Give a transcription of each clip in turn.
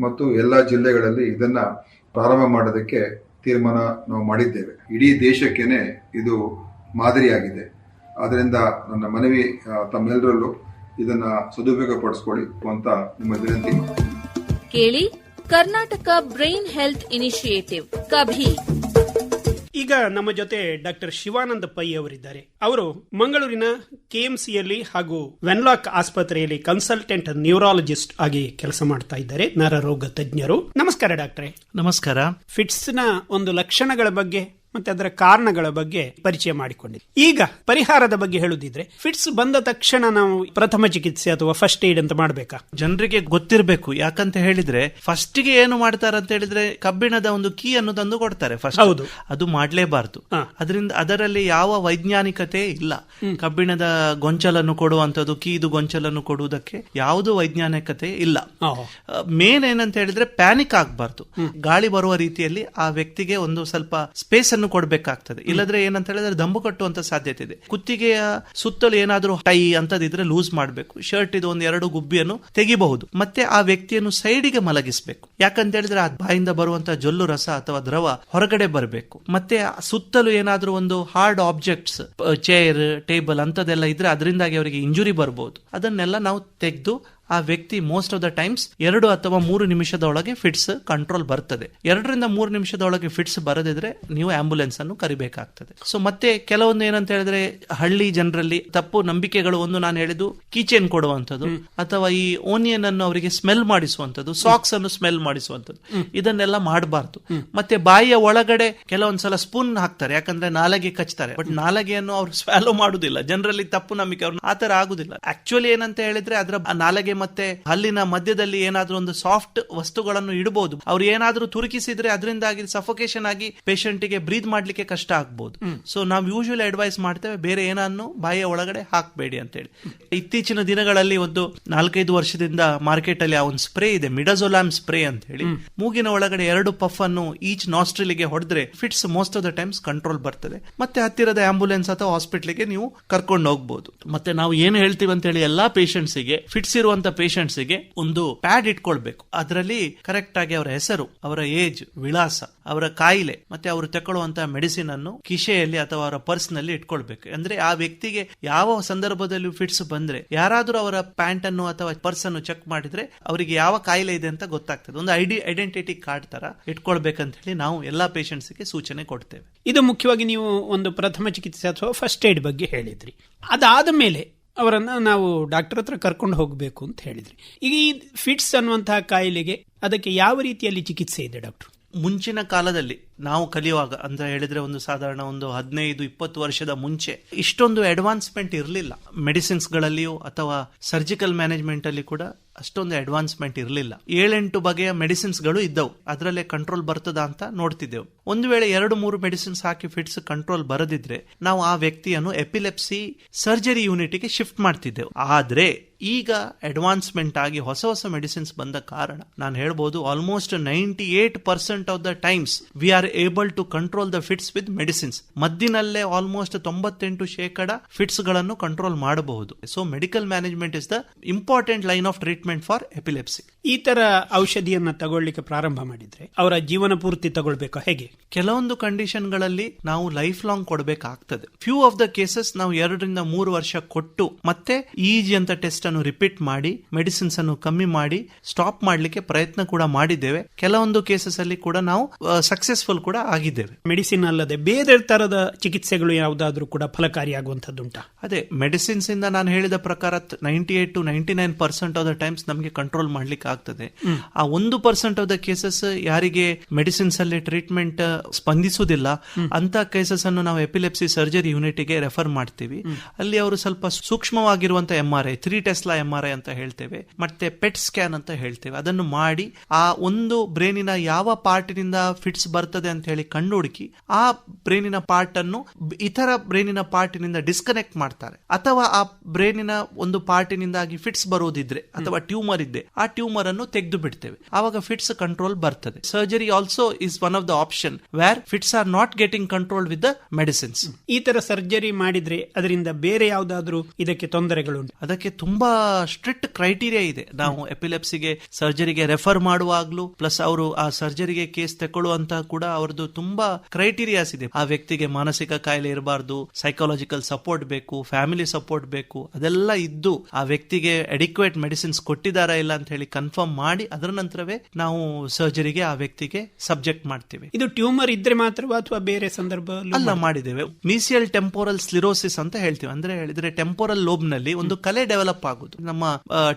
ಮತ್ತು ಎಲ್ಲ ಜಿಲ್ಲೆಗಳಲ್ಲಿ ಇದನ್ನ ಪ್ರಾರಂಭ ಮಾಡೋದಕ್ಕೆ ತೀರ್ಮಾನ ನಾವು ಮಾಡಿದ್ದೇವೆ. ಇಡೀ ದೇಶಕ್ಕೇನೆ ಇದು ಮಾದರಿಯಾಗಿದೆ. ಆದ್ದರಿಂದ ನನ್ನ ಮನವಿ ತಮ್ಮೆಲ್ಲರಲ್ಲೂ ಇದನ್ನ ಸದುಪಯೋಗ ಪಡಿಸ್ಕೊಳ್ಳಿ ಅಂತ ನಿಮ್ಮ ವಿನಂತಿ. ಕೇಳಿ Karnataka brain health initiative, KaBHI. ಈಗ ನಮ್ಮ ಜೊತೆ ಡಾಕ್ಟರ್ ಶಿವಾನಂದ ಪೈ ಅವರಿದ್ದಾರೆ. ಅವರು ಮಂಗಳೂರಿನ ಕೆಎಂಸಿಯಲ್ಲಿ ಹಾಗೂ ವೆನ್ಲಾಕ್ ಆಸ್ಪತ್ರೆಯಲ್ಲಿ ಕನ್ಸಲ್ಟೆಂಟ್ ನ್ಯೂರಾಲಜಿಸ್ಟ್ ಆಗಿ ಕೆಲಸ ಮಾಡ್ತಾ ಇದ್ದಾರೆ. ನರರೋಗ ತಜ್ಞರು. ನಮಸ್ಕಾರ ಡಾಕ್ಟ್ರೆ. ನಮಸ್ಕಾರ. ಫಿಟ್ಸ್ನ ಒಂದು ಲಕ್ಷಣಗಳ ಬಗ್ಗೆ ಮತ್ತೆ ಅದರ ಕಾರಣಗಳ ಬಗ್ಗೆ ಪರಿಚಯ ಮಾಡಿಕೊಂಡಿದ್ದೆ. ಈಗ ಪರಿಹಾರದ ಬಗ್ಗೆ ಹೇಳುದಿದ್ರೆ ಫಿಟ್ಸ್ ಬಂದ ತಕ್ಷಣ ನಾವು ಪ್ರಥಮ ಚಿಕಿತ್ಸೆ ಅಥವಾ ಫಸ್ಟ್ ಏಡ್ ಅಂತ ಮಾಡಬೇಕಾ? ಜನರಿಗೆ ಗೊತ್ತಿರಬೇಕು. ಯಾಕಂತ ಹೇಳಿದ್ರೆ ಫಸ್ಟ್ಗೆ ಏನು ಮಾಡ್ತಾರೆ ಅಂತ ಹೇಳಿದ್ರೆ ಕಬ್ಬಿಣದ ಒಂದು ಕೀ ಅನ್ನು ತಂದು ಕೊಡ್ತಾರೆ ಫಸ್ಟ್ ಹೌದು. ಅದು ಮಾಡಲೇಬಾರದು. ಅದರಿಂದ ಅದರಲ್ಲಿ ಯಾವ ವೈಜ್ಞಾನಿಕತೆ ಇಲ್ಲ. ಕಬ್ಬಿಣದ ಗೊಂಚಲನ್ನು ಕೊಡುವಂತದ್ದು ಕೀದು ಗೊಂಚಲನ್ನು ಕೊಡುವುದಕ್ಕೆ ಯಾವುದು ವೈಜ್ಞಾನಿಕತೆ ಇಲ್ಲ. ಮೇನ್ ಏನಂತ ಹೇಳಿದ್ರೆ ಪ್ಯಾನಿಕ್ ಆಗಬಾರ್ದು. ಗಾಳಿ ಬರುವ ರೀತಿಯಲ್ಲಿ ಆ ವ್ಯಕ್ತಿಗೆ ಒಂದು ಸ್ವಲ್ಪ ಸ್ಪೇಸ್ ಅನ್ನು ಕೊಡಬೇಕಾಗ್ತದೆ. ಇಲ್ಲದ್ರೆ ಏನಂತ ಹೇಳಿದ್ರೆ ದಂಬು ಕಟ್ಟುವಂತ ಸಾಧ್ಯತೆ ಇದೆ. ಕುತ್ತಿಗೆಯ ಸುತ್ತಲೂ ಏನಾದರೂ ಟೈ ಅಂತದಿದ್ರೆ ಲೂಸ್ ಮಾಡಬೇಕು. ಶರ್ಟ್ ಇದು ಒಂದು ಎರಡು ಗುಬ್ಬಿಯನ್ನು ತೆಗಿಬಹುದು. ಮತ್ತೆ ಆ ವ್ಯಕ್ತಿಯನ್ನು ಸೈಡಿಗೆ ಮಲಗಿಸಬೇಕು. ಯಾಕಂತ ಹೇಳಿದ್ರೆ ಆ ಬಾಯಿಂದ ಬರುವಂತ ಜೊಲ್ಲು ರಸ ಅಥವಾ ದ್ರವ ಹೊರಗಡೆ ಬರಬೇಕು. ಮತ್ತೆ ಸುತ್ತಲೂ ಏನಾದರೂ ಒಂದು ಹಾರ್ಡ್ ಆಬ್ಜೆಕ್ಟ್ಸ್, ಚೇರ್, ಟೇಬಲ್ ಅಂತದೆಲ್ಲ ಇದ್ರೆ ಅದರಿಂದಾಗಿ ಅವರಿಗೆ ಇಂಜುರಿ ಬರಬಹುದು ಅದನ್ನೆಲ್ಲ ನಾವು ತೆಗೆದು ಆ ವ್ಯಕ್ತಿ ಮೋಸ್ಟ್ ಆಫ್ ದ ಟೈಮ್ಸ್ ಎರಡು ಅಥವಾ ಮೂರು ನಿಮಿಷದ ಒಳಗೆ ಫಿಟ್ಸ್ ಕಂಟ್ರೋಲ್ ಬರ್ತದೆ. ಎರಡರಿಂದ ಮೂರು ನಿಮಿಷದ ಒಳಗೆ ಫಿಟ್ಸ್ ಬರದಿದ್ರೆ ನೀವು ಆಂಬುಲೆನ್ಸ್ ಅನ್ನು ಕರಿಬೇಕಾಗ್ತದೆ. ಸೊ ಮತ್ತೆ ಕೆಲವೊಂದು ಏನಂತ ಹೇಳಿದ್ರೆ ಹಳ್ಳಿ ಜನರಲ್ಲಿ ತಪ್ಪು ನಂಬಿಕೆಗಳು ಒಂದು ನಾನು ಹೇಳಿದ್ದು ಕೀಚೇನ್ ಕೊಡುವಂಥದ್ದು ಅಥವಾ ಈ ಓನಿಯನ್ ಅನ್ನು ಅವರಿಗೆ ಸ್ಮೆಲ್ ಮಾಡಿಸುವಂಥದ್ದು ಸಾಕ್ಸ್ ಅನ್ನು ಸ್ಮೆಲ್ ಮಾಡಿಸುವಂಥದ್ದು ಇದನ್ನೆಲ್ಲ ಮಾಡಬಾರ್ದು. ಮತ್ತೆ ಬಾಯಿಯ ಒಳಗಡೆ ಕೆಲವೊಂದ್ಸಲ ಸ್ಪೂನ್ ಹಾಕ್ತಾರೆ ಯಾಕಂದ್ರೆ ನಾಲಗೆ ಕಚ್ತಾರೆ. ಬಟ್ ನಾಲಗೆಯನ್ನು ಅವ್ರು ಸ್ವಾಲೋ ಮಾಡುದಿಲ್ಲ. ಜನರಲ್ಲಿ ತಪ್ಪು ನಂಬಿಕೆ ಅವ್ರು ಆತರ ಆಗುದಿಲ್ಲ. ಆಕ್ಚುಲಿ ಏನಂತ ಹೇಳಿದ್ರೆ ಅದರ ನಾಲಗೆ ಮತ್ತೆ ಹಲ್ಲಿನ ಮಧ್ಯದಲ್ಲಿ ಏನಾದ್ರೂ ಒಂದು ಸಾಫ್ಟ್ ವಸ್ತುಗಳನ್ನು ಇಡಬಹುದು ಅವ್ರು ಏನಾದ್ರೂ ತುರುಕಿಸಿದ್ರೆ ಅದರಿಂದಾಗಿ ಸಫೋಕೇಶನ್ ಆಗಿ ಪೇಷಂಟ್ಗೆ ಬ್ರೀತ್ ಮಾಡ್ಲಿಕ್ಕೆ ಕಷ್ಟ ಆಗ್ಬಹುದು ಸೊ ನಾವು ಯೂಶುವಲಿ ಅಡ್ವೈಸ್ ಮಾಡ್ತೇವೆ ಬೇರೆ ಏನನ್ನು ಬಾಯಿಯ ಒಳಗಡೆ ಹಾಕಬೇಡಿ ಅಂತ ಹೇಳಿ ಇತ್ತೀಚಿನ ದಿನಗಳಲ್ಲಿ ಒಂದು ನಾಲ್ಕೈದು ವರ್ಷದಿಂದ ಮಾರ್ಕೆಟ್ ಅಲ್ಲಿ ಆ ಒಂದು ಸ್ಪ್ರೇ ಇದೆ ಮಿಡಜೋಲಾಮ್ ಸ್ಪ್ರೇ ಅಂತ ಹೇಳಿ ಮೂಗಿನ ಒಳಗಡೆ ಎರಡು ಪಫ್ ಅನ್ನು ಈಚ್ ನಾಸ್ಟ್ರಿಲಿಗೆ ಹೊಡೆದ್ರೆ fits most of the times control ಬರ್ತದೆ. ಮತ್ತೆ ಹತ್ತಿರದ ಆಂಬುಲೆನ್ಸ್ ಅಥವಾ ಹಾಸ್ಪಿಟ್ಲಿಗೆ ನೀವು ಕರ್ಕೊಂಡು ಹೋಗ್ಬಹುದು ಮತ್ತೆ ನಾವು ಏನು ಹೇಳ್ತೀವಿ ಅಂತ ಹೇಳಿ ಎಲ್ಲಾ ಪೇಷಂಟ್ಸ್ಗೆ ಫಿಟ್ಸ್ ಇರುವಂತ patients ಗೆ ಒಂದು ಪ್ಯಾಡ್ ಇಟ್ಕೊಳ್ಬೇಕು. ಅದರಲ್ಲಿ ಕರೆಕ್ಟ್ ಆಗಿ ಅವರ ಹೆಸರು, ಅವರ ಏಜ್ ವಿಳಾಸ, ಅವರ ಕಾಯಿಲೆ, ಮತ್ತೆ ಅವರು ತಕೊಳ್ಳುವಂತ ಮೆಡಿಸಿನ್ ಅನ್ನು ಕಿಶೆಯಲ್ಲಿ ಅಥವಾ ಅವರ ಪರ್ಸ್ನಲ್ಲಿ ಇಟ್ಕೊಳ್ಬೇಕು. ಅಂದ್ರೆ ಆ ವ್ಯಕ್ತಿಗೆ ಯಾವ ಸಂದರ್ಭದಲ್ಲಿ ಫಿಟ್ಸ್ ಬಂದ್ರೆ, ಯಾರಾದ್ರೂ ಅವರ ಪ್ಯಾಂಟ್ ಅನ್ನು ಅಥವಾ ಪರ್ಸ್ ಅನ್ನು ಚೆಕ್ ಮಾಡಿದ್ರೆ ಅವರಿಗೆ ಯಾವ ಕಾಯಿಲೆ ಇದೆ ಅಂತ ಗೊತ್ತಾಗ್ತದೆ. ಒಂದು ಐಡಿ ಐಡೆಂಟಿಟಿ ಕಾರ್ಡ್ ತರ ಇಟ್ಕೊಳ್ಬೇಕಂತ ಹೇಳಿ ನಾವು ಎಲ್ಲಾ ಪೇಷಂಟ್ಸ್ಗೆ ಗೆ ಸೂಚನೆ ಕೊಡ್ತೇವೆ. ಇದು ಮುಖ್ಯವಾಗಿ ನೀವು ಒಂದು ಪ್ರಥಮ ಚಿಕಿತ್ಸೆ ಅಥವಾ ಫಸ್ಟ್ ಏಡ್ ಬಗ್ಗೆ ಹೇಳಿದ್ರಿ. ಅದಾದ ಮೇಲೆ ಅವರನ್ನ ನಾವು ಡಾಕ್ಟರ್ ಹತ್ರ ಕರ್ಕೊಂಡು ಹೋಗಬೇಕು ಅಂತ ಹೇಳಿದ್ರಿ. ಈಗ ಈ ಫಿಟ್ಸ್ ಅನ್ನುವಂತಹ ಕಾಯಿಲೆಗೆ ಅದಕ್ಕೆ ಯಾವ ರೀತಿಯಲ್ಲಿ ಚಿಕಿತ್ಸೆ ಇದೆ ಡಾಕ್ಟರ್? ಮುಂಚಿನ ಕಾಲದಲ್ಲಿ ನಾವು ಕಲಿಯುವಾಗ, ಅಂದ್ರೆ ಹೇಳಿದ್ರೆ ಒಂದು ಸಾಧಾರಣ ಒಂದು ಹದಿನೈದು, ಇಪ್ಪತ್ತು ವರ್ಷದ ಮುಂಚೆ, ಇಷ್ಟೊಂದು ಅಡ್ವಾನ್ಸ್ಮೆಂಟ್ ಇರಲಿಲ್ಲ. ಮೆಡಿಸಿನ್ಸ್ ಗಳಲ್ಲಿಯೂ ಅಥವಾ ಸರ್ಜಿಕಲ್ ಮ್ಯಾನೇಜ್ಮೆಂಟ್ ಅಲ್ಲಿ ಕೂಡ ಅಷ್ಟೊಂದು ಅಡ್ವಾನ್ಸ್ಮೆಂಟ್ ಇರಲಿಲ್ಲ. ಏಳೆಂಟು ಬಗೆಯ ಮೆಡಿಸಿನ್ಸ್ಗಳು ಇದ್ದವು. ಅದರಲ್ಲೇ ಕಂಟ್ರೋಲ್ ಬರ್ತದ ಅಂತ ನೋಡ್ತಿದ್ದೆವು. ಒಂದು ವೇಳೆ ಎರಡು, ಮೂರು ಮೆಡಿಸಿನ್ಸ್ ಹಾಕಿ ಫಿಟ್ಸ್ ಕಂಟ್ರೋಲ್ ಬರದಿದ್ರೆ ನಾವು ಆ ವ್ಯಕ್ತಿಯನ್ನು ಎಪಿಲೆಪ್ಸಿ ಸರ್ಜರಿ ಯೂನಿಟ್ಗೆ ಶಿಫ್ಟ್ ಮಾಡ್ತಿದ್ದೆವು. ಆದ್ರೆ ಈಗ ಅಡ್ವಾನ್ಸ್ಮೆಂಟ್ ಆಗಿ ಹೊಸ ಹೊಸ ಮೆಡಿಸಿನ್ಸ್ ಬಂದ ಕಾರಣ ನಾನು ಹೇಳ್ಬೋದು almost ninety eight percent of the times we are able to control the fits with medicines ಮದ್ದಿನಲ್ಲೇ almost ತೊಂಬತ್ತೆಂಟು ಶೇಕಡ ಫಿಟ್ಸ್ಗಳನ್ನು ಕಂಟ್ರೋಲ್ ಮಾಡಬಹುದು. So medical management is the important line of treatment for epilepsy ಈ ತರ ಔಷಧಿಯನ್ನ ತಗೊಳ್ಳಿಕ್ಕೆ ಪ್ರಾರಂಭ ಮಾಡಿದ್ರೆ ಅವರ ಜೀವನ ಪೂರ್ತಿ ತಗೊಳ್ಬೇಕಾ ಹೇಗೆ? ಕೆಲವೊಂದು ಕಂಡೀಷನ್ಗಳಲ್ಲಿ ನಾವು ಲೈಫ್ ಲಾಂಗ್ ಕೊಡಬೇಕಾಗ್ತದೆ. ಫ್ಯೂ ಆಫ್ ದ ಕೇಸಸ್ ನಾವು ಎರಡರಿಂದ ಮೂರು ವರ್ಷ ಕೊಟ್ಟು ಮತ್ತೆ ಇಜಿ ಅಂತ ಟೆಸ್ಟ್ ಅನ್ನು ರಿಪೀಟ್ ಮಾಡಿ ಮೆಡಿಸಿನ್ಸ್ ಅನ್ನು ಕಮ್ಮಿ ಮಾಡಿ ಸ್ಟಾಪ್ ಮಾಡಲಿಕ್ಕೆ ಪ್ರಯತ್ನ ಕೂಡ ಮಾಡಿದ್ದೇವೆ. ಕೆಲವೊಂದು ಕೇಸಸ್ ಅಲ್ಲಿ ಕೂಡ ನಾವು ಸಕ್ಸಸ್ಫುಲ್ ಕೂಡ ಆಗಿದ್ದೇವೆ. ಮೆಡಿಸಿನ್ ಅಲ್ಲದೆ ಬೇರೆ ತರದ ಚಿಕಿತ್ಸೆಗಳು ಯಾವುದಾದ್ರೂ ಕೂಡ ಫಲಕಾರಿಯಾಗುವಂತದ್ದುಂಟಾ ಅದೇ ಮೆಡಿಸಿನ್ಸ್ ಇಂದ ನಾನು ಹೇಳಿದ ಪ್ರಕಾರ ninety eight to ninety nine percent of the times ನಮಗೆ ಕಂಟ್ರೋಲ್ ಮಾಡ್ಲಿಕ್ಕೆ ಆಗ್ತದೆ. ಆ ಒಂದು ಪರ್ಸೆಂಟ್ ಆಫ್ ದ ಕೇಸಸ್ ಯಾರಿಗೆ ಮೆಡಿಸಿನ್ಸ್ ಅಲ್ಲಿ ಟ್ರೀಟ್ಮೆಂಟ್ ಸ್ಪಂದಿಸುವುದಿಲ್ಲ ಅಂತ ಕೇಸಸ್ ಅನ್ನು ನಾವು ಎಪಿಲೆಪ್ಸಿ ಸರ್ಜರಿ ಯೂನಿಟ್ಗೆ ರೆಫರ್ ಮಾಡ್ತೀವಿ. ಅಲ್ಲಿ ಅವರು ಸ್ವಲ್ಪ ಸೂಕ್ಷ್ಮವಾಗಿರುವಂತಹ M R I three tesla M R I ಅಂತ ಹೇಳ್ತೇವೆ ಮತ್ತೆ ಪೆಟ್ ಸ್ಕ್ಯಾನ್ ಅಂತ ಹೇಳ್ತೇವೆ. ಅದನ್ನು ಮಾಡಿ ಆ ಒಂದು ಬ್ರೈನಿನ ಯಾವ ಪಾರ್ಟಿನಿಂದ ಫಿಟ್ಸ್ ಬರ್ತದೆ ಅಂತ ಹೇಳಿ ಕಂಡು ಹುಡುಕಿ ಆ ಬ್ರೈನಿನ ಪಾರ್ಟ್ ಅನ್ನು ಇತರ ಬ್ರೈನಿನ ಪಾರ್ಟಿನಿಂದ ಡಿಸ್ಕನೆಕ್ಟ್ ಮಾಡ್ತಾರೆ. ಅಥವಾ ಆ ಬ್ರೈನಿನ ಒಂದು ಪಾರ್ಟಿನಿಂದಾಗಿ ಫಿಟ್ಸ್ ಬರುವುದಿದ್ರೆ ಅಥವಾ ಟ್ಯೂಮರ್ ಇದ್ದೆ ಆ ಟ್ಯೂಮರ್ ಅನ್ನು ತೆಗೆದು ಬಿಡ್ತೇವೆ. ಆವಾಗ ಫಿಟ್ಸ್ ಕಂಟ್ರೋಲ್ ಬರ್ತದೆ. Surgery also is one of the option where fits are not getting control with the medicines ಈ ತರ ಸರ್ಜರಿ ಮಾಡಿದ್ರೆ ಅದರಿಂದ ಬೇರೆ ಯಾವ್ದಾದ್ರು ಇದಕ್ಕೆ ತೊಂದರೆಗಳುಂಟು? ಅದಕ್ಕೆ ತುಂಬಾ ಸ್ಟ್ರಿಕ್ಟ್ ಕ್ರೈಟೀರಿಯಾ ಇದೆ. ನಾವು ಎಪಿಲೆಪ್ಸಿಗೆ ಸರ್ಜರಿಗೆ ರೆಫರ್ ಮಾಡುವಾಗ್ಲೂ ಪ್ಲಸ್ ಅವರು ಆ ಸರ್ಜರಿಗೆ ಕೇಸ್ ತಗೊಳ್ಳುವಂತ ಕೂಡ ಅವ್ರದ್ದು ತುಂಬಾ ಕ್ರೈಟೀರಿಯಾಸ್ ಇದೆ. ಆ ವ್ಯಕ್ತಿಗೆ ಮಾನಸಿಕ ಕಾಯಿಲೆ ಇರಬಾರ್ದು ಸೈಕಾಲಜಿಕಲ್ ಸಪೋರ್ಟ್ ಬೇಕು ಫ್ಯಾಮಿಲಿ ಸಪೋರ್ಟ್ ಬೇಕು ಅದೆಲ್ಲ ಇದ್ದು ಆ ವ್ಯಕ್ತಿಗೆ ಅಡಿಕ್ವೇಟ್ ಮೆಡಿಸಿನ್ಸ್ ಕೊಟ್ಟಿದ್ದಾರಾ ಇಲ್ಲ ಅಂತ ಹೇಳಿ ಕನ್ಫರ್ಮ್ ಮಾಡಿ ಅದರ ನಂತರವೇ ನಾವು ಸರ್ಜರಿಗೆ ಆ ವ್ಯಕ್ತಿಗೆ ಸಬ್ಜೆಕ್ಟ್ ಮಾಡ್ತೀವಿ. ಇದು ಟ್ಯೂಮರ್ ಇದ್ರೆ ಮಾತ್ರವಾ ಅಥವಾ ಬೇರೆ ಸಂದರ್ಭ ಅಲ್ಲ ಮಾಡಿದ್ದೇವೆ. ಮೀಸಿಯಲ್ ಟೆಂಪೋರಲ್ ಸ್ಲಿರೋಸಿಸ್ ಅಂತ ಹೇಳ್ತೀವಿ. ಅಂದ್ರೆ ಹೇಳಿದ್ರೆ ಟೆಂಪೋರಲ್ ಲೋಬ್ನಲ್ಲಿ ಒಂದು ಕಲೆ ಡೆವಲಪ್ ಆಗುದು ನಮ್ಮ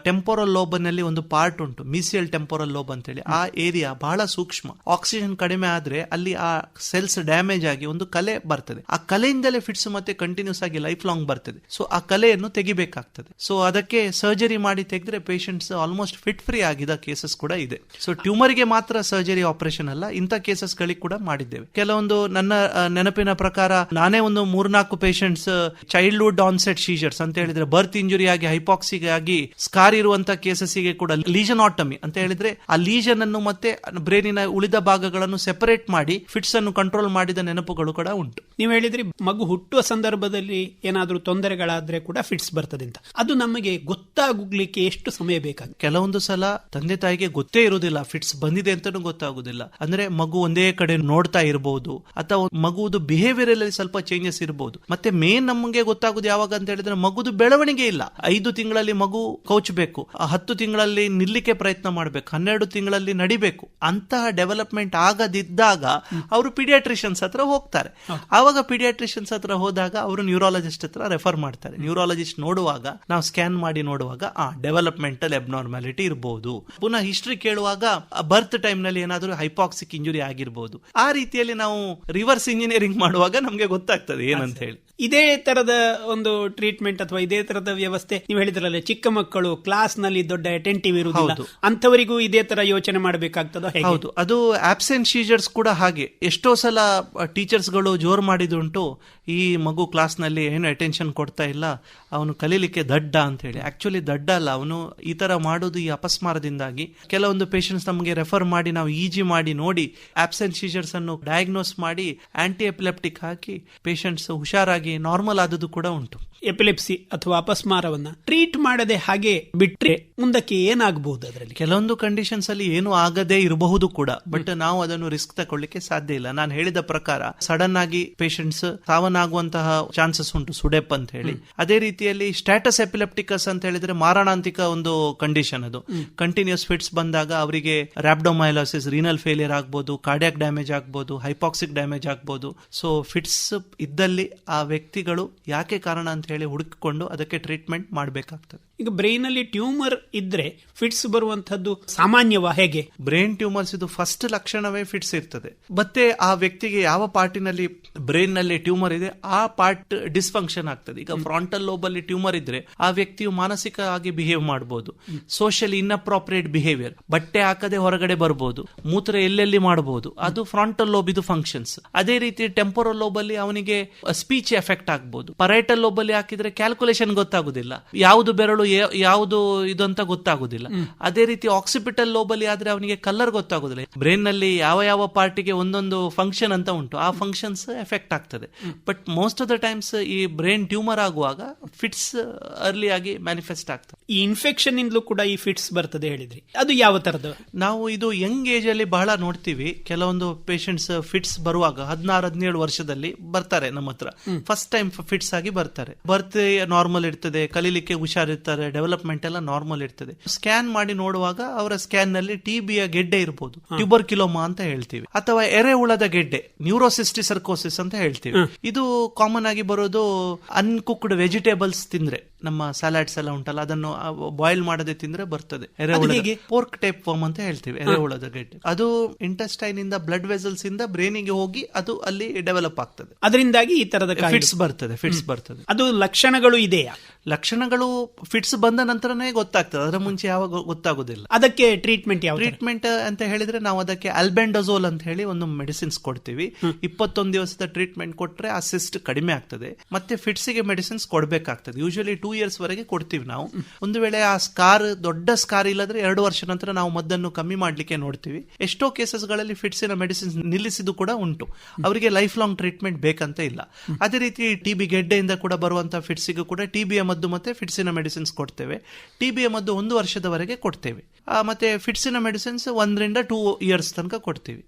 ಟೆಂಪೋರಲ್ ಲೋಬ್ನಲ್ಲಿ ಒಂದು ಪಾರ್ಟ್ ಉಂಟು ಮೀಸಿಯಲ್ ಟೆಂಪೋರಲ್ ಲೋಬ್ ಅಂತ ಹೇಳಿ ಆ ಏರಿಯಾ ಬಹಳ ಸೂಕ್ಷ್ಮ. ಆಕ್ಸಿಜನ್ ಕಡಿಮೆ ಆದ್ರೆ ಅಲ್ಲಿ ಆ ಸೆಲ್ಸ್ ಡ್ಯಾಮೇಜ್ ಆಗಿ ಒಂದು ಕಲೆ ಬರ್ತದೆ. ಆ ಕಲೆಯಿಂದಲೇ ಫಿಟ್ಸ್ ಮತ್ತೆ ಕಂಟಿನ್ಯೂಸ್ ಆಗಿ ಲೈಫ್ ಲಾಂಗ್ ಬರ್ತದೆ. ಸೊ ಆ ಕಲೆಯನ್ನು ತೆಗಿಬೇಕಾಗ್ತದೆ. ಸೊ ಅದಕ್ಕೆ ಸರ್ಜರಿ ಮಾಡಿ ತೆಗೆದ್ರೆ ಪೇಷಂಟ್ಸ್ ಆಲ್ಮೋಸ್ಟ್ ಫಿಟ್ ಫ್ರೀ ಆಗಿದ ಕೇಸಸ್ ಕೂಡ ಇದೆ. ಸೊ ಟ್ಯೂಮರ್ಗೆ ಮಾತ್ರ ಸರ್ಜರಿ ಆಪರೇಷನ್ ಅಲ್ಲ, ಇಂಥ ಕೇಸಸ್ ಗಳಿಗೆ ಕೂಡ ಮಾಡಿದ್ದೇವೆ. ಕೆಲವೊಂದು ನನ್ನ ನೆನಪಿನ ಪ್ರಕಾರ ನಾನೇ ಒಂದು ಮೂರ್ನಾಲ್ಕು ಪೇಷಂಟ್ಸ್ ಚೈಲ್ಡ್ಹುಡ್ ಆನ್ಸೆಟ್ ಶೀಜರ್ಸ್ ಅಂತ ಹೇಳಿದ್ರೆ ಬರ್ತ್ ಇಂಜುರಿ ಆಗಿ ಹೈಪಾಕ್ಸಿಗೆ ಆಗಿ ಸ್ಕಾರ್ ಇರುವಂತ ಕೇಸಸ್ಸಿಗೆ ಕೂಡ ಲೀಜನ್ ಆಟಮಿ ಅಂತ ಹೇಳಿದ್ರೆ ಆ ಲೀಜನ್ ಅನ್ನು ಮತ್ತೆ ಬ್ರೈನಿನ ಉಳಿದ ಭಾಗಗಳನ್ನು ಸೆಪರೇಟ್ ಮಾಡಿ ಫಿಟ್ಸ್ ಅನ್ನು ಕಂಟ್ರೋಲ್ ಮಾಡಿದ ನೆನಪುಗಳು ಕೂಡ ಉಂಟು. ನೀವು ಹೇಳಿದ್ರಿ ಮಗು ಹುಟ್ಟುವ ಸಂದರ್ಭದಲ್ಲಿ ಏನಾದರೂ ತೊಂದರೆಗಳಾದ್ರೆ ಕೂಡ ಫಿಟ್ಸ್ ಬರ್ತದೆ ಅಂತ. ಅದು ನಮಗೆ ಗೊತ್ತಾಗ್ಲಿಕ್ಕೆ ಎಷ್ಟು ಸಮಯ ಬೇಕಾಗುತ್ತೆ? ಕೆಲವೊಂದು ಸಲ ತಂದೆ ತಾಯಿಗೆ ಗೊತ್ತೇ ಇರುವುದಿಲ್ಲ ಫಿಟ್ಸ್ ಬಂದಿದೆ ಅಂತಾನೂ ಗೊತ್ತಾಗುದಿಲ್ಲ ಅಂದ್ರೆ ಮಗು ಒಂದೇ ಕಡೆ ನೋಡ್ತಾ ಇರಬಹುದು ಅಥವಾ ಮಗುವುದು ಬಿಹೇವಿಯರ್ ಅಲ್ಲಿ ಸ್ವಲ್ಪ ಚೇಂಜಸ್ ಇರಬಹುದು ಮತ್ತೆ ಮೇನ್ ನಮಗೆ ಗೊತ್ತಾಗುದು ಯಾವಾಗ ಅಂತ ಹೇಳಿದ್ರೆ ಮಗುದು ಬೆಳವಣಿಗೆ ಇಲ್ಲ. ಐದು ತಿಂಗಳಲ್ಲಿ ಮಗು ಕೌಚ್ಬೇಕು ಹತ್ತು ತಿಂಗಳಲ್ಲಿ ನಿಲ್ಲಿಕ್ಕೆ ಪ್ರಯತ್ನ ಮಾಡಬೇಕು. ಹನ್ನೆರಡು ತಿಂಗಳಲ್ಲಿ ನಡಿಬೇಕು. ಅಂತಹ ಡೆವಲಪ್ಮೆಂಟ್ ಆಗದಿದ್ದಾಗ ಅವರು ಪಿಡಿಯಾಟ್ರಿಷಿಯನ್ಸ್ ಹತ್ರ ಹೋಗ್ತಾರೆ. ಆವಾಗ ಪಿಡಿಯಾಟ್ರಿಷಿಯನ್ಸ್ ಹತ್ರ ಹೋದಾಗ ಅವರು ನ್ಯೂರಾಲಜಿಸ್ಟ್ ಹತ್ರ ರೆಫರ್ ಮಾಡ್ತಾರೆ. ನ್ಯೂರಾಲಜಿಸ್ಟ್ ನೋಡುವಾಗ ನಾವು ಸ್ಕ್ಯಾನ್ ಮಾಡಿ ನೋಡುವಾಗ ಆ ಡೆವಲಪ್ಮೆಂಟಲ್ ಎಬ್ನಾರ್ಮಾಲಿಟಿ ಇರಬಹುದು ಪುನಃ ಹಿಸ್ಟ್ರಿ ಕೇಳುವಾಗ ಬರ್ತ್ ಟೈಮ್ನಲ್ಲಿ ಏನಾದರೂ ಹೈಪಾಕ್ಸಿಕ್ ಇಂಜುರಿ ಆಗಿರಬಹುದು ಆ ರೀತಿಯಲ್ಲಿ ನಾವು ರಿವರ್ಸ್ ಇಂಜಿನಿಯರಿಂಗ್ ಮಾಡುವಾಗ ನಮಗೆ ಗೊತ್ತಾಗ್ತದೆ ಏನಂತ ಹೇಳಿ. ಇದೇ ತರದ ಒಂದು ಟ್ರೀಟ್ಮೆಂಟ್ ಅಥವಾ ಇದೇ ತರದ ವ್ಯವಸ್ಥೆ ನೀವು ಹೇಳಿದ್ರಲ್ಲ ಚಿಕ್ಕ ಮಕ್ಕಳು ಕ್ಲಾಸ್ನಲ್ಲಿ ದೊಡ್ಡ ಅಟೆಂಟಿವ್ ಇರುವುದಿಲ್ಲ. ಅಂತವರಿಗೂ ಇದೇ ತರ ಯೋಚನೆ ಮಾಡಬೇಕಾಗ್ತದೋ ಹೌದು. ಅದು ಆಬ್ಸೆಂಟ್ ಸೀಜರ್ಸ್ ಕೂಡ ಹಾಗೆ. ಎಷ್ಟೋ ಸಲ ಟೀಚರ್ಸ್ಗಳು ಜೋರ್ ಮಾಡಿದುಂಟು ಈ ಮಗು ಕ್ಲಾಸ್ನಲ್ಲಿ ಏನು ಅಟೆನ್ಷನ್ ಕೊಡ್ತಾ ಇಲ್ಲ ಅವನು ಕಲೀಲಿಕ್ಕೆ ದಡ್ಡ ಅಂತ ಹೇಳಿ. ಆಕ್ಚುಲಿ ದಡ್ಡ ಅಲ್ಲ ಅವನು ಈ ತರ ಮಾಡೋದು ಈ ಅಪಸ್ಮಾರದಿಂದಾಗಿ. ಕೆಲವೊಂದು ಪೇಷಂಟ್ಸ್ ನಮಗೆ ರೆಫರ್ ಮಾಡಿ ನಾವು ಈಜಿ ಮಾಡಿ ನೋಡಿ ಆಬ್ಸೆಂಟ್ ಸೀಜರ್ಸ್ ಅನ್ನು ಡಯಾಗ್ನೋಸ್ ಮಾಡಿ ಆಂಟಿ ಎಪಿಲೆಪ್ಟಿಕ್ ಹಾಕಿ ಪೇಷಂಟ್ಸ್ ಹುಷಾರಾಗಿ ನಾರ್ಮಲ್ ಆದದ್ದು ಕೂಡ ಉಂಟು. ಎಪಿಲೆಪ್ಸಿ ಅಥವಾ ಅಪಸ್ಮಾರವನ್ನ ಟ್ರೀಟ್ ಮಾಡದೆ ಹಾಗೆ ಬಿಟ್ರೆ ಮುಂದಕ್ಕೆ ಏನಾಗಬಹುದು ಅದರಲ್ಲಿ? ಕೆಲವೊಂದು ಕಂಡೀಷನ್ಸ್ ಅಲ್ಲಿ ಏನು ಆಗದೆ ಇರಬಹುದು ಕೂಡ ಬಟ್ ನಾವು ಅದನ್ನು ರಿಸ್ಕ್ ತಗೊಳ್ಳಿಕ್ಕೆ ಸಾಧ್ಯ ಇಲ್ಲ. ನಾನು ಹೇಳಿದ ಪ್ರಕಾರ ಸಡನ್ ಆಗಿ ಪೇಷಂಟ್ಸ್ ಸಾವನ್ನಾಗುವಂತಹ ಚಾನ್ಸಸ್ ಉಂಟು ಸುಡೆಪ್ ಅಂತ ಹೇಳಿ. ಅದೇ ರೀತಿಯಲ್ಲಿ ಸ್ಟ್ಯಾಟಸ್ ಎಪಿಲೆಪ್ಟಿಕಸ್ ಅಂತ ಹೇಳಿದ್ರೆ ಮಾರಣಾಂತಿಕ ಒಂದು ಕಂಡೀಷನ್ ಅದು. ಕಂಟಿನ್ಯೂಸ್ ಫಿಟ್ಸ್ ಬಂದಾಗ ಅವರಿಗೆ ರ್ಯಾಬ್ಡೋಮೈಲಾಸಿಸ್ ರೀನಲ್ ಫೇಲಿಯರ್ ಆಗ್ಬೋದು ಕಾರ್ಡಿಯಾಕ್ ಡ್ಯಾಮೇಜ್ ಆಗ್ಬೋದು ಹೈಪಾಕ್ಸಿಕ್ ಡ್ಯಾಮೇಜ್ ಆಗ್ಬೋದು. ಸೊ ಫಿಟ್ಸ್ ಇದ್ದಲ್ಲಿ ಆ ವ್ಯಕ್ತಿಗಳು ಯಾಕೆ ಕಾರಣ ಅಂತ ಹೇಳಿ ಹುಡುಕಿಕೊಂಡು ಅದಕ್ಕೆ ಟ್ರೀಟ್ಮೆಂಟ್ ಮಾಡಬೇಕಾಗ್ತದೆ. ಈಗ ಬ್ರೈನ್ ಅಲ್ಲಿ ಟ್ಯೂಮರ್ ಇದ್ರೆ ಫಿಟ್ಸ್ ಬರುವಂತದ್ದು ಸಾಮಾನ್ಯವಾ ಹೇಗೆ? ಬ್ರೈನ್ ಟ್ಯೂಮರ್ಸ್ ಇದು ಫಸ್ಟ್ ಲಕ್ಷಣವೇ ಫಿಟ್ಸ್ ಇರ್ತದೆ. ಮತ್ತೆ ಆ ವ್ಯಕ್ತಿಗೆ ಯಾವ ಪಾರ್ಟಿನಲ್ಲಿ ಬ್ರೈನ್ನಲ್ಲಿ ಟ್ಯೂಮರ್ ಇದೆ ಆ ಪಾರ್ಟ್ ಡಿಸ್ಫಂಕ್ಷನ್ ಆಗ್ತದೆ. ಈಗ ಫ್ರಾಂಟಲ್ ಲೋಬ್ ಅಲ್ಲಿ ಟ್ಯೂಮರ್ ಇದ್ರೆ ಆ ವ್ಯಕ್ತಿಯು ಮಾನಸಿಕ ಆಗಿ ಬಿಹೇವ್ ಮಾಡಬಹುದು ಸೋಷಿಯಲ್ ಇನ್ಅಪ್ರಾಪ್ರಿಯೇಟ್ ಬಿಹೇವಿಯರ್ ಬಟ್ಟೆ ಹಾಕದೆ ಹೊರಗಡೆ ಬರಬಹುದು ಮೂತ್ರ ಎಲ್ಲೆಲ್ಲಿ ಮಾಡಬಹುದು ಅದು ಫ್ರಾಂಟಲ್ ಲೋಬ್ ಇದು ಫಂಕ್ಷನ್ಸ್ ಅದೇ ರೀತಿ ಟೆಂಪೋರಲ್ ಲೋಬ್ ಅಲ್ಲಿ ಅವನಿಗೆ ಸ್ಪೀಚ್ ಎಫೆಕ್ಟ್ ಆಗ್ಬಹುದು ಪರೈಟಲ್ ಲೋಬ್ ಅಲ್ಲಿ ಹಾಕಿದ್ರೆ ಕ್ಯಾಲ್ಕುಲೇಷನ್ ಗೊತ್ತಾಗುದಿಲ್ಲ. ಯಾವುದು ಬೆರಳು ಯಾವುದು ಇದು ಅಂತ ಗೊತ್ತಾಗುದಿಲ್ಲ. ಅದೇ ರೀತಿ ಆಕ್ಸಿಪಿಟಲ್ ಲೋಬ್ ಅಲ್ಲಿ ಆದ್ರೆ ಅವನಿಗೆ ಕಲರ್ ಗೊತ್ತಾಗುದಿಲ್ಲ. ಬ್ರೈನ್ನಲ್ಲಿ ಯಾವ ಯಾವ ಪಾರ್ಟಿಗೆ ಒಂದೊಂದು ಫಂಕ್ಷನ್ ಅಂತ ಉಂಟು ಆ ಫಂಕ್ಷನ್ಸ್ ಎಫೆಕ್ಟ್ ಆಗ್ತದೆ. But most of the times ಈ ಬ್ರೈನ್ ಟ್ಯೂಮರ್ ಆಗುವಾಗ ಫಿಟ್ಸ್ ಅರ್ಲಿ ಆಗಿ ಮ್ಯಾನಿಫೆಸ್ಟ್ ಆಗ್ತದೆ. ಈ ಇನ್ಫೆಕ್ಷನ್ ಇಂದಲೂ ಕೂಡ ಈ ಫಿಟ್ಸ್ ಬರ್ತದೆ ಹೇಳಿದ್ರಿ. ಅದು ಯಾವ ತರದ ನಾವು ಇದು ಯಂಗ್ ಏಜ್ ಅಲ್ಲಿ ಬಹಳ ನೋಡ್ತೀವಿ. ಕೆಲವೊಂದು ಪೇಷಂಟ್ಸ್ ಫಿಟ್ಸ್ ಬರುವಾಗ ಹದಿನಾರು ಹದಿನೇಳು ವರ್ಷದಲ್ಲಿ ಬರ್ತಾರೆ ನಮ್ಮ ಹತ್ರ. ಫಸ್ಟ್ ಟೈಮ್ ಫಿಟ್ಸ್ ಆಗಿ ಬರ್ತಾರೆ. ಬರ್ತೇ ನಾರ್ಮಲ್ ಇರ್ತದೆ ಕಲೀಲಿಕ್ಕೆ ಹುಷಾರಿರ್ತಾರೆ. ಇರ್ತಾರೆ ಡೆವಲಪ್ಮೆಂಟ್ ಎಲ್ಲ ನಾರ್ಮಲ್ ಇರ್ತದೆ. ಸ್ಕ್ಯಾನ್ ಮಾಡಿ ನೋಡುವಾಗ ಅವರ ಸ್ಕ್ಯಾನ್ನಲ್ಲಿ ಟಿಬಿಯ ಗೆಡ್ಡೆ ಇರಬಹುದು ಟ್ಯೂಬರ್ ಕಿಲೋಮಾ ಅಂತ ಹೇಳ್ತೀವಿ. ಅಥವಾ ಎರೆಹುಳದ ಗೆಡ್ಡೆ ನ್ಯೂರೋಸಿಸ್ಟಿಸರ್ಕೋಸಿಸ್ ಅಂತ ಹೇಳ್ತೀವಿ. ಇದು ಕಾಮನ್ ಆಗಿ ಬರೋದು ಅನ್ಕುಕ್ಡ್ ವೆಜಿಟೇಬಲ್ಸ್ ತಿಂದ್ರೆ. ನಮ್ಮ ಸಲಾಡ್ಸ್ ಎಲ್ಲ ಉಂಟಲ್ಲ ಅದನ್ನು ಬಾಯ್ಲ್ ಮಾಡದೆ ತಿಂದ್ರೆ ಬರ್ತದೆ. ಪೋರ್ಕ್ ಟೈಪ್ ಫಾರ್ಮ್ ಅಂತ ಹೇಳ್ತೀವಿ ಎರೆಹುಳದ ಗೆಡ್ಡೆ. ಅದು ಇಂಟೆಸ್ಟೈನ್ ಇಂದ ಬ್ಲಡ್ ವೆಸಲ್ಸ್ ಇಂದ ಬ್ರೈನಿಗೆ ಹೋಗಿ ಅದು ಅಲ್ಲಿ ಡೆವಲಪ್ ಆಗ್ತದೆ. ಅದರಿಂದಾಗಿ ಈ ತರದ ಫಿಟ್ಸ್ ಬರ್ತದೆ ಫಿಟ್ಸ್ ಬರ್ತದೆ. ಅದು ಲಕ್ಷಣಗಳು ಇದೆಯಾ? ಲಕ್ಷಣಗಳು ಫಿಟ್ಸ್ ಬಂದ ನಂತರನೇ ಗೊತ್ತಾಗ್ತದೆ ಅದರ ಮುಂಚೆ ಯಾವಾಗ ಗೊತ್ತಾಗೋದಿಲ್ಲ. ಅದಕ್ಕೆ ಟ್ರೀಟ್ಮೆಂಟ್ ಯಾವ ಟ್ರೀಟ್ಮೆಂಟ್ ಅಂತ ಹೇಳಿದ್ರೆ ನಾವು ಅದಕ್ಕೆ ಅಲ್ಬೆಂಡೋಸೋಲ್ ಅಂತ ಹೇಳಿ ಒಂದು ಮೆಡಿಸಿನ್ಸ್ ಕೊಡ್ತೀವಿ. ಇಪ್ಪತ್ತೊಂದು ದಿವಸದ ಟ್ರೀಟ್ಮೆಂಟ್ ಕೊಟ್ರೆ ಆ ಸಿಸ್ಟ್ ಕಡಿಮೆ ಆಗ್ತದೆ ಮತ್ತೆ ಫಿಟ್ಸ್ಗೆ ಮೆಡಿಸಿನ್ಸ್ ಕೊಡಬೇಕಾಗ್ತದೆ. ಯೂಶಲಿ ಟೂ ಇಯರ್ಸ್ ವರೆಗೆ ಕೊಡ್ತೀವಿ ನಾವು. ಒಂದು ವೇಳೆ ಆ ಸ್ಕಾರ್ ದೊಡ್ಡ ಸ್ಕಾರ್ ಇಲ್ಲದ್ರೆ ಎರಡು ವರ್ಷ ನಂತರ ನಾವು ಮದ್ದನ್ನು ಕಮ್ಮಿ ಮಾಡ್ಲಿಕ್ಕೆ ನೋಡ್ತೀವಿ. ಎಷ್ಟೋ ಕೇಸಸ್ಗಳಲ್ಲಿ ಫಿಟ್ಸಿನ ಮೆಡಿಸಿನ್ಸ್ ನಿಲ್ಲಿಸಿದ್ದು ಕೂಡ ಉಂಟು. ಅವರಿಗೆ ಲೈಫ್ ಲಾಂಗ್ ಟ್ರೀಟ್ಮೆಂಟ್ ಬೇಕಂತ ಇಲ್ಲ. ಅದೇ ರೀತಿ ಟಿ ಬಿ ಗೆಡ್ಡೆಯಿಂದ ಕೂಡ ಬರುವಂತಹ ಫಿಟ್ಸಿಗೂ ಕೂಡ ಟಿ ಬಿಯ ಮದ್ದು ಮತ್ತೆ ಫಿಟ್ಸಿನ ಮೆಡಿಸಿನ್ಸ್ ಕೊಡ್ತೇವೆ. ಟಿಬಿಯ ಮದ್ದು ಒಂದು ವರ್ಷದವರೆಗೆ ಕೊಡ್ತೇವೆ. ಮತ್ತೆ ಫಿಟ್ಸಿನ ಮೆಡಿಸಿನ್ಸ್ ಒಂದರಿಂದ ಟೂ ಇಯರ್ಸ್ ತನಕ ಕೊಡ್ತೀವಿ.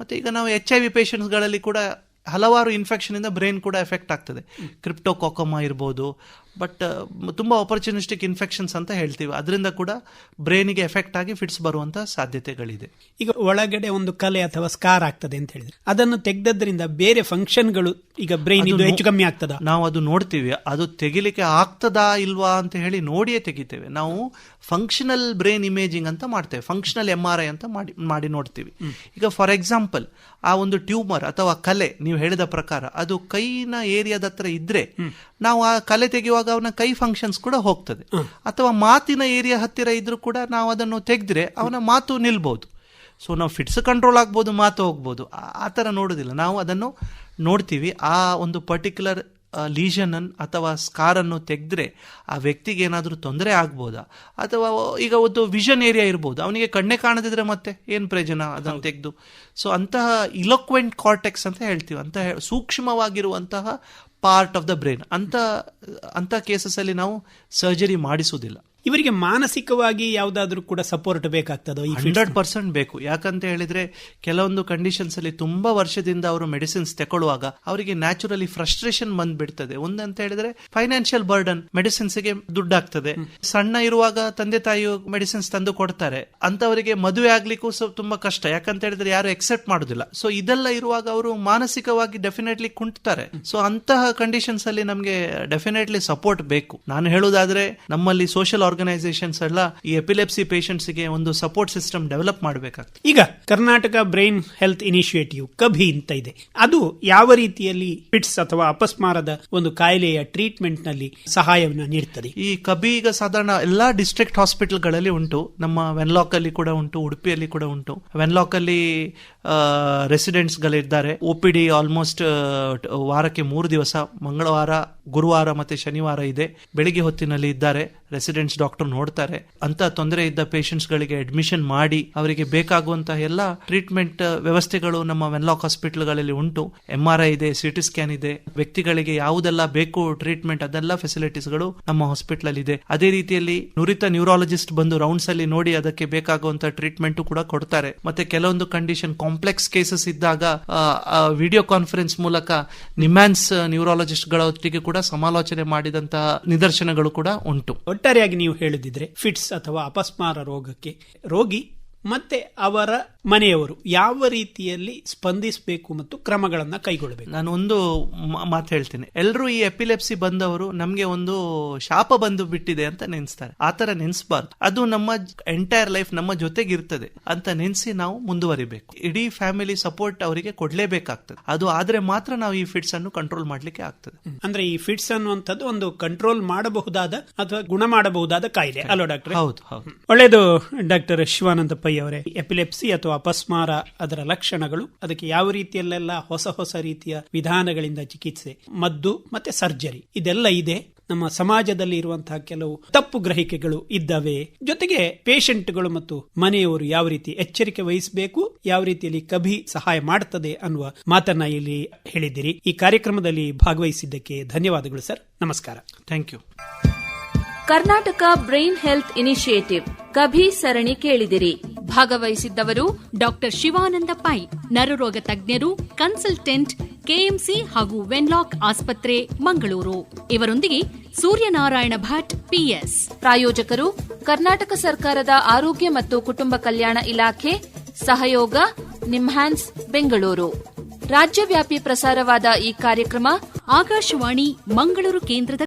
ಮತ್ತೆ ಈಗ ನಾವು ಎಚ್ ಐ ವಿ ಗಳಲ್ಲಿ ಕೂಡ ಹಲವಾರು ಇನ್ಫೆಕ್ಷನ್ ಇಂದ ಬ್ರೈನ್ ಕೂಡ ಎಫೆಕ್ಟ್ ಆಗ್ತದೆ. ಕ್ರಿಪ್ಟೋಕಾಕಮ ಇರ್ಬೋದು ಬಟ್ ತುಂಬ ಆಪರ್ಚುನಿಸ್ಟಿಕ್ ಇನ್ಫೆಕ್ಷನ್ಸ್ ಅಂತ ಹೇಳ್ತೀವಿ. ಅದರಿಂದ ಕೂಡ ಬ್ರೈನಿಗೆ ಎಫೆಕ್ಟ್ ಆಗಿ ಫಿಟ್ಸ್ ಬರುವಂಥ ಸಾಧ್ಯತೆಗಳಿದೆ. ಈಗ ಒಳಗಡೆ ಒಂದು ಕಲೆ ಅಥವಾ ಸ್ಕಾರ್ ಆಗ್ತದೆ ಅಂತ ಹೇಳಿದ್ರೆ ಅದನ್ನು ತೆಗೆದದ್ರಿಂದ ಬೇರೆ ಫಂಕ್ಷನ್ಗಳು ಈಗ ಬ್ರೈನ್ ಇದು ಹೆಚ್ಚು ಕಮ್ಮಿ ಆಗ್ತದ? ನಾವು ಅದು ನೋಡ್ತೀವಿ. ಅದು ತೆಗಿಲಿಕ್ಕೆ ಆಗ್ತದಾ ಇಲ್ವಾ ಅಂತ ಹೇಳಿ ನೋಡಿಯೇ ತೆಗಿತೇವೆ. ನಾವು ಫಂಕ್ಷನಲ್ ಬ್ರೈನ್ ಇಮೇಜಿಂಗ್ ಅಂತ ಮಾಡ್ತೇವೆ. ಫಂಕ್ಷನಲ್ ಎಂ ಆರ್ ಐ ಅಂತ ಮಾಡಿ ಮಾಡಿ ನೋಡ್ತೀವಿ. ಈಗ ಫಾರ್ ಎಕ್ಸಾಂಪಲ್ ಆ ಒಂದು ಟ್ಯೂಮರ್ ಅಥವಾ ಕಲೆ ನೀವು ಹೇಳಿದ ಪ್ರಕಾರ ಅದು ಕೈನ ಏರಿಯಾದ ಹತ್ರ ಇದ್ರೆ ನಾವು ಆ ಕಲೆ ತೆಗೆಯುವಾಗ ಅವನ ಕೈ ಫಂಕ್ಷನ್ಸ್ ಕೂಡ ಹೋಗ್ತದೆ. ಅಥವಾ ಮಾತಿನ ಏರಿಯಾ ಹತ್ತಿರ ಇದ್ರೂ ಕೂಡ ನಾವು ಅದನ್ನು ತೆಗೆದ್ರೆ ಅವನ ಮಾತು ನಿಲ್ಬೋದು. ಸೊ ನಾವು ಫಿಟ್ಸ್ ಕಂಟ್ರೋಲ್ ಆಗ್ಬೋದು ಮಾತು ಹೋಗ್ಬೋದು. ಆ- ಥರ ನೋಡೋದಿಲ್ಲ. ನಾವು ಅದನ್ನು ನೋಡ್ತೀವಿ. ಆ ಒಂದು ಪರ್ಟಿಕ್ಯುಲರ್ ಲೀಷನ್ ಅಥವಾ ಸ್ಕಾರನ್ನು ತೆಗೆದ್ರೆ ಆ ವ್ಯಕ್ತಿಗೆ ಏನಾದರೂ ತೊಂದರೆ ಆಗ್ಬೋದಾ? ಅಥವಾ ಈಗ ಒಂದು ವಿಷನ್ ಏರಿಯಾ ಇರ್ಬೋದು. ಅವನಿಗೆ ಕಣ್ಣೆ ಕಾಣದಿದ್ರೆ ಮತ್ತೆ ಏನು ಪ್ರಯೋಜನ ಅದನ್ನು ತೆಗೆದು? ಸೊ ಅಂತಹ ಇಲೋಕ್ವೆಂಟ್ ಕಾರ್ಟೆಕ್ಸ್ ಅಂತ ಹೇಳ್ತೀವಿ. ಅಂತ ಹೇಳಿ ಸೂಕ್ಷ್ಮವಾಗಿರುವಂತಹ ಪಾರ್ಟ್ ಆಫ್ ದ ಬ್ರೈನ್ ಅಂಥ ಕೇಸಸ್ ಅಲ್ಲಿ ನಾವು ಸರ್ಜರಿ ಮಾಡಿಸುವುದಿಲ್ಲ. ಇವರಿಗೆ ಮಾನಸಿಕವಾಗಿ ಯಾವ್ದಾದ್ರು ಕೂಡ ಸಪೋರ್ಟ್ ಬೇಕಾಗ್ತದೋ ಹಂಡ್ರೆಡ್ ಪರ್ಸೆಂಟ್ ಬೇಕು. ಯಾಕಂತ ಹೇಳಿದ್ರೆ ಕೆಲವೊಂದು ಕಂಡೀಷನ್ಸ್ ಅಲ್ಲಿ ತುಂಬಾ ವರ್ಷದಿಂದ ಅವರು ಮೆಡಿಸಿನ್ಸ್ ತಗೊಳ್ಳುವಾಗ ಅವರಿಗೆ ನ್ಯಾಚುರಲಿ ಫ್ರಸ್ಟ್ರೇಷನ್ ಬಂದ್ಬಿಡ್ತದೆ. ಒಂದಂತ ಹೇಳಿದ್ರೆ ಫೈನಾನ್ಷಿಯಲ್ ಬರ್ಡನ್ ಮೆಡಿಸಿನ್ಸ್ಗೆ ದುಡ್ಡಾಗ್ತದೆ. ಸಣ್ಣ ಇರುವಾಗ ತಂದೆ ತಾಯಿಯು ಮೆಡಿಸಿನ್ಸ್ ತಂದು ಕೊಡ್ತಾರೆ. ಅಂತವರಿಗೆ ಮದುವೆ ಆಗ್ಲಿಕ್ಕೂ ತುಂಬಾ ಕಷ್ಟ. ಯಾಕಂತ ಹೇಳಿದ್ರೆ ಯಾರು ಎಕ್ಸೆಪ್ಟ್ ಮಾಡುದಿಲ್ಲ. ಸೊ ಇದೆಲ್ಲ ಇರುವಾಗ ಅವರು ಮಾನಸಿಕವಾಗಿ ಡೆಫಿನೆಟ್ಲಿ ಕುಂಟ್ತಾರೆ. ಸೊ ಅಂತಹ ಕಂಡೀಷನ್ಸ್ ಅಲ್ಲಿ ನಮಗೆ ಡೆಫಿನೆಟ್ಲಿ ಸಪೋರ್ಟ್ ಬೇಕು. ನಾನು ಹೇಳುವುದಾದ್ರೆ ನಮ್ಮಲ್ಲಿ ಸೋಷಿಯಲ್ ಆರ್ಗನೈಸೇಷನ್ಸ್ ಎಲ್ಲ ಈ ಎಪಿಲೆಪ್ಸಿ ಗೆ ಒಂದು ಸಪೋರ್ಟ್ ಸಿಸ್ಟಮ್ ಡೆವಲಪ್ ಮಾಡಬೇಕಾಗ್ತದೆ. ಈಗ Karnataka brain health initiative KaBHI ಅಂತ ಇದೆ. ಅದು ಯಾವ ರೀತಿಯಲ್ಲಿ ಪಿಟ್ಸ್ ಅಥವಾ ಅಪಸ್ಮಾರದ ಒಂದು ಕಾಯಿಲೆಯ ಟ್ರೀಟ್ಮೆಂಟ್ನಲ್ಲಿ ಸಹಾಯವನ್ನು ನೀಡುತ್ತದೆ ಈ ಕಭಿ ಈಗ ಸಾಧಾರಣ ಎಲ್ಲಾ ಡಿಸ್ಟ್ರಿಕ್ಟ್ ಹಾಸ್ಪಿಟಲ್ಗಳಲ್ಲಿ ಉಂಟು. ನಮ್ಮ ವೆನ್ಲಾಕ್ ಅಲ್ಲಿ ಕೂಡ ಉಂಟು ಉಡುಪಿಯಲ್ಲಿ ಕೂಡ ಉಂಟು. ವೆನ್ಲಾಕ್ ಅಲ್ಲಿ ರೆಸಿಡೆಂಟ್ಸ್ ಗಳಿದ್ದಾರೆ. ಒ ಪಿ ಡಿ ಆಲ್ಮೋಸ್ಟ್ ವಾರಕ್ಕೆ ಮೂರು ದಿವಸ ಮಂಗಳವಾರ ಗುರುವಾರ ಮತ್ತೆ ಶನಿವಾರ ಇದೆ. ಬೆಳಿಗ್ಗೆ ಹೊತ್ತಿನಲ್ಲಿ ಇದ್ದಾರೆ. ರೆಸಿಡೆಂಟ್ಸ್ ಡಾಕ್ಟರ್ ನೋಡ್ತಾರೆ ಅಂತ ತೊಂದರೆ ಇದ್ದ ಪೇಷಂಟ್ಸ್ ಗಳಿಗೆ ಅಡ್ಮಿಷನ್ ಮಾಡಿ ಅವರಿಗೆ ಬೇಕಾಗುವಂತಹ ಎಲ್ಲ ಟ್ರೀಟ್ಮೆಂಟ್ ವ್ಯವಸ್ಥೆಗಳು ನಮ್ಮ ವೆನ್ಲಾಕ್ ಹಾಸ್ಪಿಟಲ್ಗಳಲ್ಲಿ ಉಂಟು. ಎಂ ಆರ್ ಐ ಇದೆ ಸಿಟಿ ಸ್ಕ್ಯಾನ್ ಇದೆ. ವ್ಯಕ್ತಿಗಳಿಗೆ ಯಾವುದೆಲ್ಲ ಬೇಕು ಟ್ರೀಟ್ಮೆಂಟ್ ಅದೆಲ್ಲ ಫೆಸಿಲಿಟೀಸ್ಗಳು ನಮ್ಮ ಹಾಸ್ಪಿಟಲ್ ಇದೆ ಅದೇ ರೀತಿಯಲ್ಲಿ ನುರಿತ ನ್ಯೂರಾಲಜಿಸ್ಟ್ ಬಂದು ರೌಂಡ್ಸ್ ಅಲ್ಲಿ ನೋಡಿ ಅದಕ್ಕೆ ಬೇಕಾಗುವಂತಹ ಟ್ರೀಟ್ಮೆಂಟ್ ಕೂಡ ಕೊಡ್ತಾರೆ. ಮತ್ತೆ ಕೆಲವೊಂದು ಕಂಡೀಷನ್ ಕಾಂಪ್ಲೆಕ್ಸ್ ಕೇಸಸ್ ಇದ್ದಾಗ ವಿಡಿಯೋ ಕಾನ್ಫರೆನ್ಸ್ ಮೂಲಕ ನಿಮ್ಯಾನ್ಸ್ ನ್ಯೂರಾಲಜಿಸ್ಟ್ ಗಳೊಟ್ಟಿಗೆ ಕೂಡ ಸಮಾಲೋಚನೆ ಮಾಡಿದಂತಹ ನಿದರ್ಶನಗಳು ಕೂಡ ಉಂಟು. ಒಟ್ಟಾರೆಯಾಗಿ ನೀವು ಹೇಳಿದ್ರೆ ಫಿಟ್ಸ್ ಅಥವಾ ಅಪಸ್ಮಾರ ರೋಗಕ್ಕೆ ರೋಗಿ ಮತ್ತೆ ಅವರ ಮನೆಯವರು ಯಾವ ರೀತಿಯಲ್ಲಿ ಸ್ಪಂದಿಸಬೇಕು ಮತ್ತು ಕ್ರಮಗಳನ್ನ ಕೈಗೊಳ್ಳಬೇಕು? ನಾನು ಒಂದು ಮಾತು ಹೇಳ್ತೇನೆ. ಎಲ್ಲರೂ ಈ ಎಪಿಲೆಪ್ಸಿ ಬಂದವರು ನಮ್ಗೆ ಒಂದು ಶಾಪ ಬಂದು ಬಿಟ್ಟಿದೆ ಅಂತ ನೆನೆಸ್ತಾರೆ. ಆತರ ನೆನೆಸಬಾರ್ದು. ಅದು ನಮ್ಮ ಎಂಟೈರ್ ಲೈಫ್ ನಮ್ಮ ಜೊತೆಗಿರ್ತದೆ ಅಂತ ನೆನೆಸಿ ನಾವು ಮುಂದುವರಿಬೇಕು. ಇಡೀ ಫ್ಯಾಮಿಲಿ ಸಪೋರ್ಟ್ ಅವರಿಗೆ ಕೊಡ್ಲೇಬೇಕಾಗ್ತದೆ. ಅದು ಆದ್ರೆ ಮಾತ್ರ ನಾವು ಈ ಫಿಟ್ಸ್ ಅನ್ನು ಕಂಟ್ರೋಲ್ ಮಾಡ್ಲಿಕ್ಕೆ ಆಗ್ತದೆ. ಅಂದ್ರೆ ಈ ಫಿಟ್ಸ್ ಅನ್ನುವಂಥದ್ದು ಒಂದು ಕಂಟ್ರೋಲ್ ಮಾಡಬಹುದಾದ ಅಥವಾ ಗುಣ ಮಾಡಬಹುದಾದ ಕಾಯಿಲೆ ಅಲೋ ಡಾಕ್ಟರ್ ಹೌದು ಹೌದು. ಒಳ್ಳೇದು ಡಾಕ್ಟರ್ ಶಿವಾನಂದ ಪೈ ಅವರೇ ಎಪಿಲೆಪ್ಸಿ ಅಥವಾ ಅಪಸ್ಮಾರ ಅದರ ಲಕ್ಷಣಗಳು ಅದಕ್ಕೆ ಯಾವ ರೀತಿಯಲ್ಲೆಲ್ಲ ಹೊಸ ಹೊಸ ರೀತಿಯ ವಿಧಾನಗಳಿಂದ ಚಿಕಿತ್ಸೆ ಮದ್ದು ಮತ್ತೆ ಸರ್ಜರಿ ಇದೆಲ್ಲ ಇದೆ. ನಮ್ಮ ಸಮಾಜದಲ್ಲಿ ಇರುವಂತಹ ಕೆಲವು ತಪ್ಪು ಗ್ರಹಿಕೆಗಳು ಇದ್ದಾವೆ. ಜೊತೆಗೆ ಪೇಷಂಟ್ಗಳು ಮತ್ತು ಮನೆಯವರು ಯಾವ ರೀತಿ ಎಚ್ಚರಿಕೆ ವಹಿಸಬೇಕು ಯಾವ ರೀತಿಯಲ್ಲಿ ಕಭಿ ಸಹಾಯ ಮಾಡುತ್ತದೆ ಅನ್ನುವ ಮಾತನ್ನ ಇಲ್ಲಿ ಹೇಳಿದ್ದೀರಿ. ಈ ಕಾರ್ಯಕ್ರಮದಲ್ಲಿ ಭಾಗವಹಿಸಿದ್ದಕ್ಕೆ ಧನ್ಯವಾದಗಳು ಸರ್. ನಮಸ್ಕಾರ. Thank you. Karnataka brain health initiative KaBHI ಸರಣಿ ಕೇಳಿದಿರಿ. ಭಾಗವಹಿಸಿದ್ದವರು ಡಾಕ್ಟರ್ ಶಿವಾನಂದ ಪೈ, ನರರೋಗ ತಜ್ಞರು, ಕನ್ಸಲ್ಟೆಂಟ್, ಕೆಎಂಸಿ ಹಾಗೂ ವೆನ್ಲಾಕ್ ಆಸ್ಪತ್ರೆ, ಮಂಗಳೂರು. ಇವರೊಂದಿಗೆ ಸೂರ್ಯನಾರಾಯಣ ಭಟ್, ಪಿಎಸ್. ಪ್ರಾಯೋಜಕರು, ಕರ್ನಾಟಕ ಸರ್ಕಾರದ ಆರೋಗ್ಯ ಮತ್ತು ಕುಟುಂಬ ಕಲ್ಯಾಣ ಇಲಾಖೆ, ಸಹಯೋಗ, ನಿಮ್ಹಾನ್ಸ್, ಬೆಂಗಳೂರು. ರಾಜ್ಯವ್ಯಾಪಿ ಪ್ರಸಾರವಾದ ಈ ಕಾರ್ಯಕ್ರಮ ಆಕಾಶವಾಣಿ, ಮಂಗಳೂರು ಕೇಂದ್ರದ